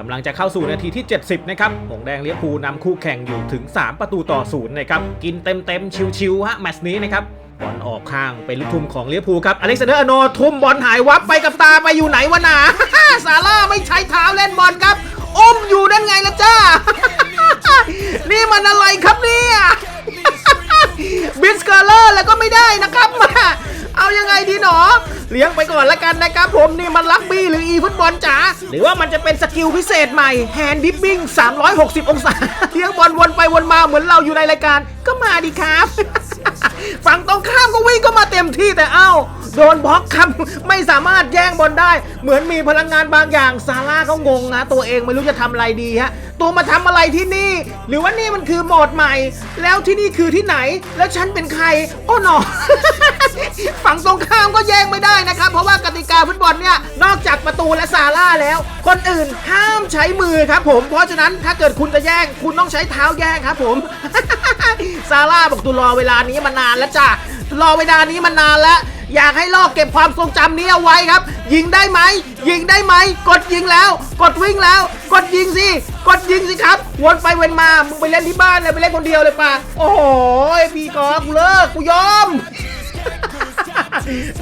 กำลังจะเข้าสู่นาทีที่ 70 นะครับ หงแดงเลี้ยภูนำคู่แข่งอยู่ถึง 3 ประตูต่อศูนย์นะครับ กินเต็มๆ ชิวๆฮะแมตช์นี้นะครับบอลออกข้างเป็นลูกทุ่มของเลี้ยภูครับ อเล็กซานเดอร์อโนทุ่มบอลหายวับไปกับตาไปอยู่ไหนวะหนาซาร่าไม่ใช้เท้าเล่นบอลครับอมอยู่นั่นไงล่ะจ้า นี่มันอะไรครับเนี่ยบิสเกอร์เลอร์แล้วก็ไม่ได้นะครับมาเอายังไงดีหนอ เลี้ยงไปก่อนละกันนะครับผมนี่มันลักบี้หรืออีฟุตบอลจ๋าหรือว่ามันจะเป็นสกิลพิเศษใหม่แฮนด์ดิปปิ้ง360 องศาเลี้ยงบอลวนไปวนมาเหมือนเราอยู่ในรายการก็มาดีครับฝั่งตรงข้ามก็วิ่งก็มาเต็มที่แต่เอ้าโดนบล็อกครับไม่สามารถแย่งบอลได้ เหมือนมีพลังงานบางอย่างซาร่าเขางงนะ ตัวเองไม่รู้จะทำอะไรดีฮะตัวมาทำอะไรที่นี่ หรือว่านี่มันคือโหมดใหม่ แล้วที่นี่คือที่ไหน แล้วฉันเป็นใคร โอ้หนอาฟุตบอลเนี่ยนอกจากประตูและซาร่าแล้ว คนอื่นห้ามใช้มือครับผม เพราะฉะนั้นถ้าเกิดคุณจะแย่ง คุณต้องใช้เท้าแย่งครับผมซาร่าบอกตูรอเวลานี้มานานแล้วจ้ะรอเวลานี้มานานแล้วอยากให้ลอกเก็บความทรงจำนี้เอาไว้ครับ ยิงได้ไหม ยิงได้ไหม กดยิงแล้ว กดวิ่งแล้ว กดยิงสิ กดยิงสิครับ วนไปเวนมา มึงไปเล่นที่บ้านเลย ไปเล่นคนเดียวเลยป่ะ โอ้โห พี่กอกูเลิก กูยอม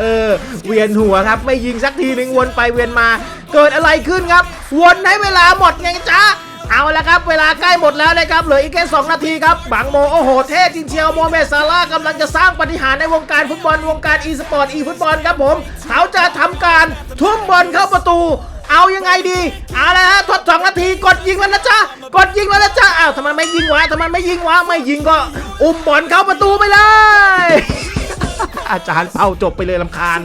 เออ เวียนหัวครับไม่ยิงสักทีหนึ่งวนไปเวียนมา เกิดอะไรขึ้นครับ วนให้เวลาหมดไงจ๊ะเอาละครับ เวลาใกล้หมดแล้วนะครับ เหลืออีกแค่ 2 นาทีครับบังโมโอ้โห เท่จริงเชียวโมเมซาร่ากำลังจะสร้างปาฏิหารย์ในวงการฟุตบอลวงการอีสปอร์ตอีฟุตบอลครับผม เขาจะทำการทุ่มบอลเข้าประตู เอายังไงดี เอาละฮะทดสองนาทีกดยิงแล้วนะจ๊ะกดยิงแล้วนะจ๊ะอ้าวทำไมไม่ยิงวะทำไมไม่ยิงวะไม่ยิงก็ อุ้มบอลเข้าประตูไปเลย อาจารย์เป่าจบไปเลยลำคาญ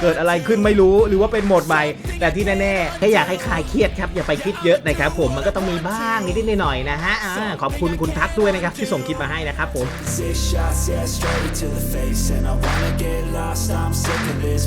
เกิดอะไรขึ้นไม่รู้หรือว่าเป็นโหมดใหม่แต่ที่แน่ๆแค่อยากให้คลายเครียดครับอย่าไปคิดเยอะนะครับผมมันก็ต้องมีบ้างนิดๆหน่อยๆนะฮะอ่าขอบคุณคุณทักด้วยนะครับที่ส่งคลิปมาให้นะครับผม Six shots, yeah, straight to the face And I wanna get lost, I'm sick of this place